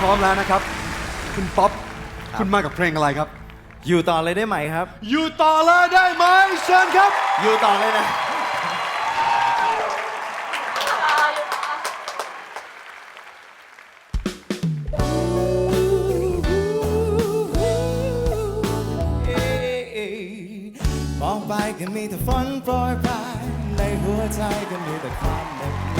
พร้อมแล้วนะครับ คุณป๊อปคุณมากับเพลงอะไรครับ อยู่ต่อเลยได้ไหมครับ อยู่ต่อเลยได้ไหมเชิญครับ อยู่ต่อเลยนะ มองไปก็มีแต่ฝนโปรยปลายในหัวใจก็มีแต่ความเหน็บหนาว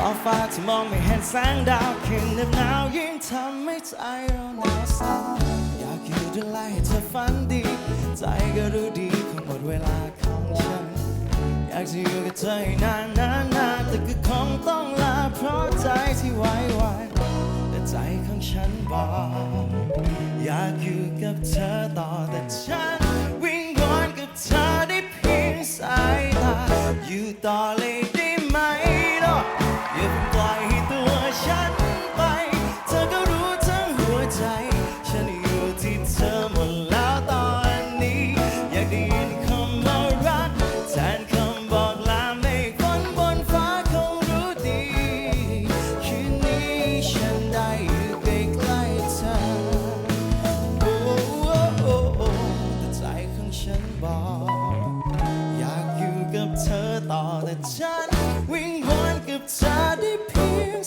ท้องฟ้าที่มองไม่เห็นแสงดาวขึ้นเน็บหนาวยิ่งทำให้ใจเราหนาวสั่นอยากอยู่ดูแลให้เธอฝันดี ใจก็รู้ดีคงหมดเวลาของฉัน อยากจะอยู่กับเธอให้นานนานนานแต่ก็คงต้องลาเพราะใจที่ไหวหวานแต่ใจของฉันบอก อยากอยู่กับเธอต่อแต่ฉัน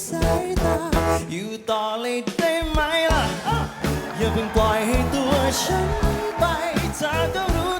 สายตา อยู่ต่อเลยได้ไหมล่ะ อย่าเพิ่งปล่อยให้ตัวฉันไปเธอก็รู้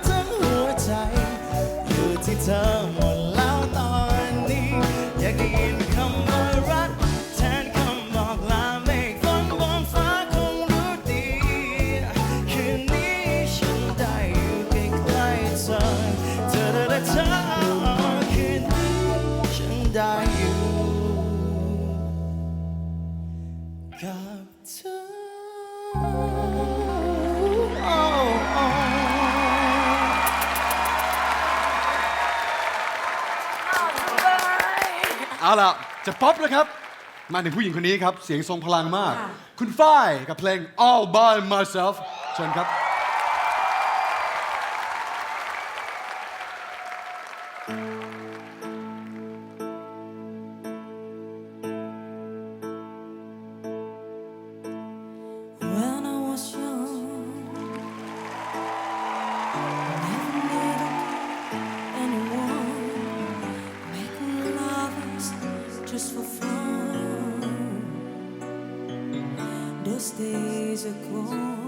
เอาล่ะจะป๊อปแล้วครับ มาถึงผู้หญิงคนนี้ครับ เสียงทรงพลังมาก คุณฝ้ายกับเพลง All by myself เชิญครับ When just for fun. Those days are gone.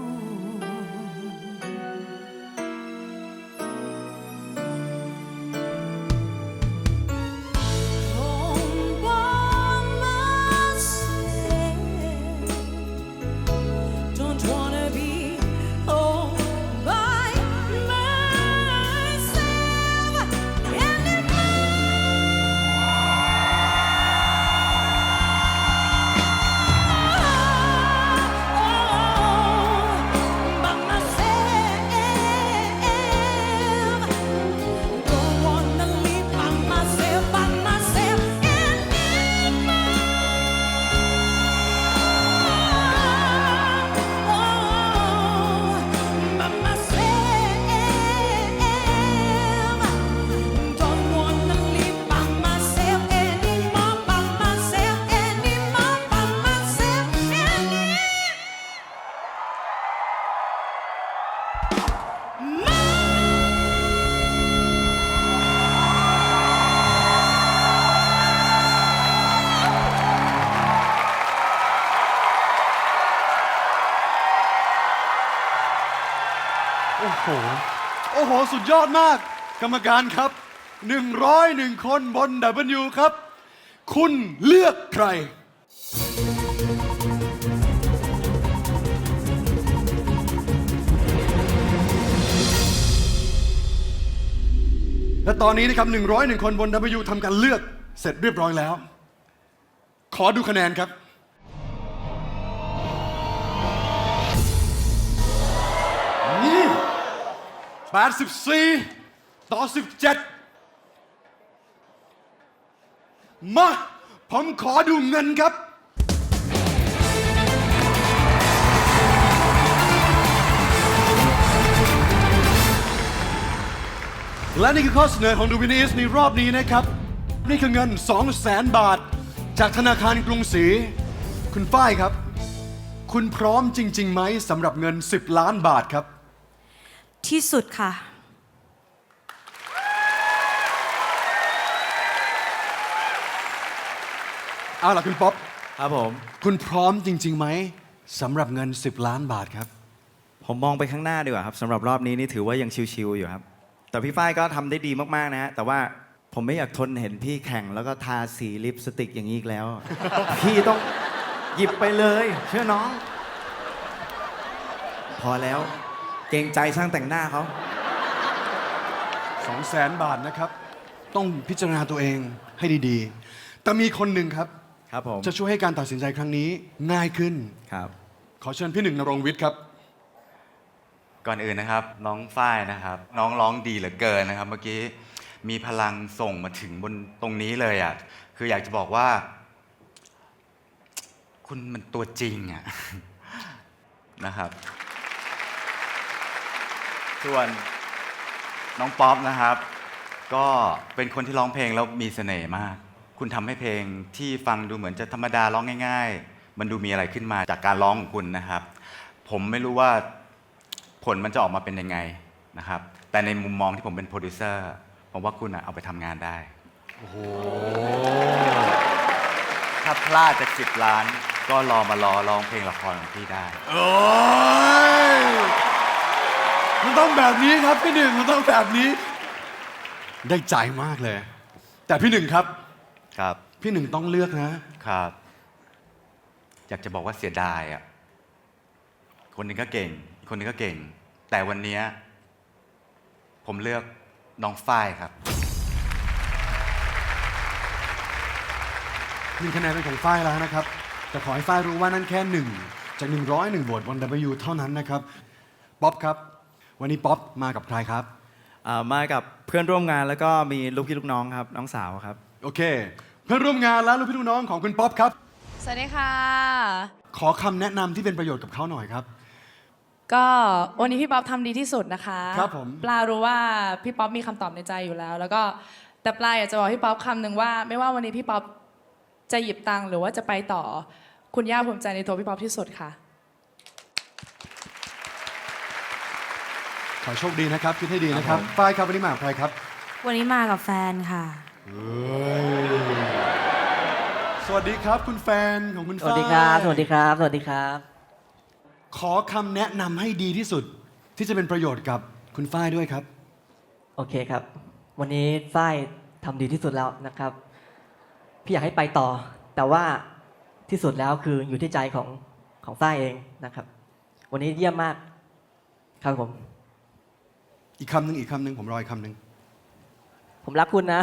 โห สุดยอดมาก กรรมการครับ 101 คนบน W ครับ คุณเลือกใคร และตอนนี้นะครับ 101 คนบน W ทำการเลือกเสร็จเรียบร้อยแล้ว ขอดูคะแนนครับ 84 ต่อ 17 มา ผมขอดูเงินครับ และนี่คือข้อเสนอของดูวินีสในรอบนี้นะครับ นี่คือเงิน 2 0 0 0 0 0บาท จากธนาคารกรุงศรี คุณฝ้ายครับ คุณพร้อมจริง ๆ ไหมสำหรับเงิน 10 ล้านบาทครับ ที่สุดค่ะ เอาล่ะคุณป๊อปครับผม คุณพร้อมจริงๆไหมสำหรับเงิน 10 ล้านบาทครับ ผมมองไปข้างหน้าดีกว่าครับสำหรับรอบนี้นี่ถือว่ายังชิวๆอยู่ครับ แต่พี่ฝ้ายก็ทำได้ดีมากๆนะฮะแต่ว่าผมไม่อยากทนเห็นพี่แข่งแล้วก็ทาสีลิปสติกอย่างนี้อีกแล้ว พี่ต้องหยิบไปเลย เชื่อน้อง พอแล้ว เกรงใจช่างแต่งหน้าเขา2 0 0แสนบาทนะครับ ต้องพิจารณาตัวเองให้ดีๆ แต่มีคนหนึ่งครับ ครับผม จะช่วยให้การตัดสินใจครั้งนี้ง่ายขึ้น ครับ ขอเชิญพี่หนึ่งนรงค์วิทย์ครับ ก่อนอื่นนะครับ น้องฝ้ายนะครับ น้องร้องดีเหลือเกินนะครับ เมื่อกี้มีพลังส่งมาถึงบนตรงนี้เลยอะคืออยากจะบอกว่า คุณมันตัวจริงอะ นะครับ ส่วนน้องป๊อปนะครับ ก็เป็นคนที่ร้องเพลงแล้วมีเสน่ห์มาก คุณทำให้เพลงที่ฟังดูเหมือนจะธรรมดาร้องง่าย ๆ มันดูมีอะไรขึ้นมาจากการร้องของคุณนะครับ ผมไม่รู้ว่าผลมันจะออกมาเป็นยังไงนะครับ แต่ในมุมมองที่ผมเป็นโปรดิวเซอร์ผมว่าคุณอะเอาไปทำงานได้ โอ้โห ถ้าพลาดจากสิบล้าน ก็รอมารอร้องเพลงละครของพี่ได้ โอ้ย มันต้องแบบนี้ครับพี่หนึ่งมันต้องแบบนี้ ได้ใจมากเลย แต่พี่หนึ่งครับ ครับ พี่หนึ่งต้องเลือกนะครับ อยากจะบอกว่าเสียดายอะ คนหนึงก็เก่งอีกคนหนึงก็เก่ง แต่วันเนี้ยผมเลือกน้องฝ้ายครับ หนึ่งคะแนนเป็นของฝ้ายแล้วนะครับ แต่ขอให้ฝ้ายรู้ว่านั่นแค่หนึ่งจาก 101โหวตวัน W เท่านั้นนะครับป๊อปครับ วันนี้ป๊อปมากับใครครับ อ่ามากับเพื่อนร่วมงานแล้วก็มีลูกพี่ลูกน้องครับน้องสาวครับ โอเค เพื่อนร่วมงานและลูกพี่ลูกน้องของคุณป๊อปครับ สวัสดีค่ะ ขอคำแนะนำที่เป็นประโยชน์กับเขาหน่อยครับ ก็วันนี้พี่ป๊อปทำดีที่สุดนะคะครับผม ปลารู้ว่าพี่ป๊อปมีคำตอบในใจอยู่แล้ว แล้วก็แต่ปลาอยากจะบอกพี่ป๊อปคำหนึ่งว่า ไม่ว่าวันนี้พี่ป๊อปจะหยิบตังค์หรือว่าจะไปต่อ คุณย่าภูมิใจในตัวพี่ป๊อปที่สุดค่ะ ขอโชคดีนะครับ คิดให้ดีนะครับฝ้ายครับวันนี้มากับใครครับ วันนี้มากับแฟนค่ะ สวัสดีครับคุณแฟนของคุณสฝ้ายวัสดีครับ สวัสดีครับ สวัสดีครับ ขอคำแนะนำให้ดีที่สุด ที่จะเป็นประโยชน์กับคุณฝ้ายด้วยครับ โอเคครับ วันนี้ฝ้ายทำดีที่สุดแล้วนะครับ พี่อยากให้ไปต่อ แต่ว่าที่สุดแล้วคืออยู่ที่ใจของของฝ้ายเองนะครับ วันนี้เยี่ยมมากครับผม อีกคำหนึ่งอีกคำหนึ่งผมรออีกคำหนึ่งผมรักคุณนะ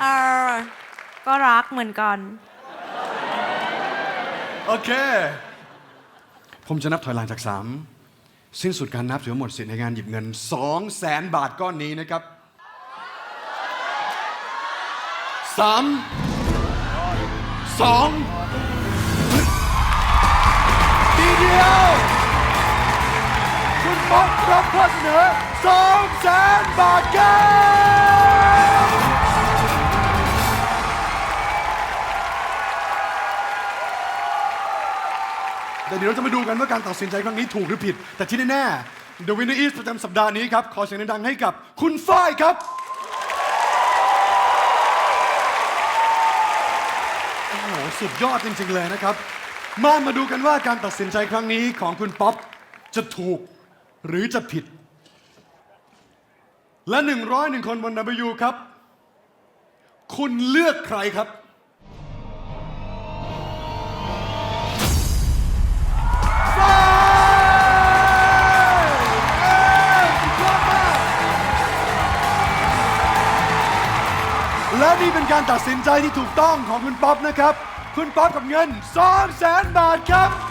เออ ก็รักเหมือนกัน โอเค ผมจะนับถอยหลังจาก 3 สิ้นสุดการนับถือว่าหมดสิทธิ์ในการหยิบเงิน 2 0 0แสนบาทก้อนนี้นะครับ 3 2ที เดียว คุณป๊อปรับข้อเสนอ2แสนบาทครับแต่เดี๋ยวเราจะมาดูกันว่าการตัดสินใจครั้งนี้ถูกหรือผิด แต่ที่แน่ๆ The Winner is ประจำสัปดาห์นี้ครับ ขอเสียงดังๆให้กับคุณฝ้ายครับ โอ้โห สุดยอดจริงๆเลยนะครับ มามาดูกันว่าการตัดสินใจครั้งนี้ของคุณป๊อปจะถูกหรือจะผิด และ 101 คนบน W ครับ คุณเลือกใครครับ และนี่เป็นการตัดสินใจที่ถูกต้องของคุณป๊อปนะครับ คุณป๊อปกับเงิน2 0 0 0 0 0 บาทครับ